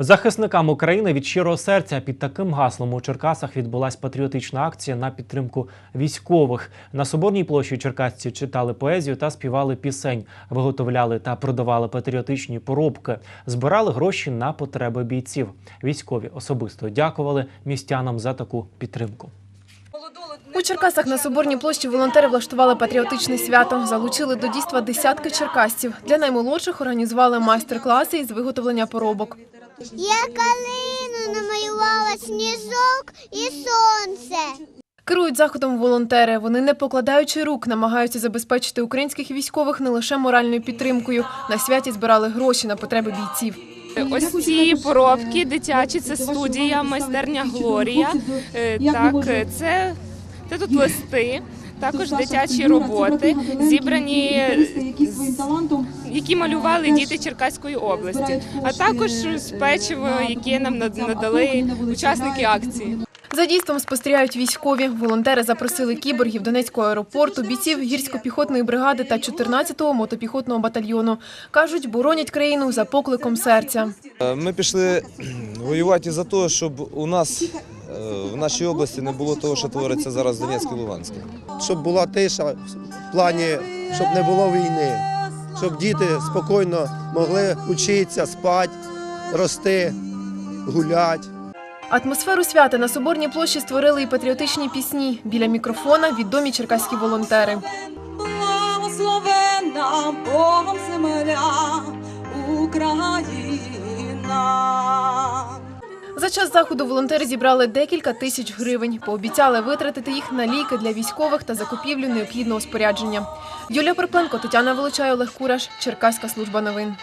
Захисникам України від щирого серця під таким гаслом у Черкасах відбулась патріотична акція на підтримку військових. На соборній площі черкасці читали поезію та співали пісень, виготовляли та продавали патріотичні поробки, збирали гроші на потреби бійців. Військові особисто дякували містянам за таку підтримку. У Черкасах на Соборній площі волонтери влаштували патріотичне свято. Залучили до дійства десятки черкасців. Для наймолодших організували майстер-класи із виготовлення поробок. Я калину намалювала сніжок і сонце. Керують заходом волонтери. Вони, не покладаючи рук, намагаються забезпечити українських військових не лише моральною підтримкою. На святі збирали гроші на потреби бійців. Ось ці поробки дитячі, це студія, майстерня Глорія. Е, Так, це, це тут листи, також дитячі роботи, зібрані, які малювали діти Черкаської області, а також з печиво, яке нам над- надали учасники акції. За дійством спостерігають військові. Волонтери запросили кіборгів Донецького аеропорту, бійців гірсько-піхотної бригади та 14-го мотопіхотного батальйону. Кажуть, боронять країну за покликом серця. Е, Ми пішли воювати за те, щоб у нас е, в нашій області не було того, що твориться зараз в Донецькій і Луганській. щоб була тиша в плані, щоб не було війни, щоб діти спокійно могли вчитися, спати, рости, гуляти. Атмосферу свята на Соборній площі створили і патріотичні пісні. Біля мікрофона відомі черкаські волонтери. Благословена Богом земля Україна. За час заходу волонтери зібрали декілька тисяч гривень. Пообіцяли витратити їх на ліки для військових та закупівлю необхідного спорядження. Юлія Перпленко, Тетяна Волочай, Олег Кураш, Черкаська служба новин.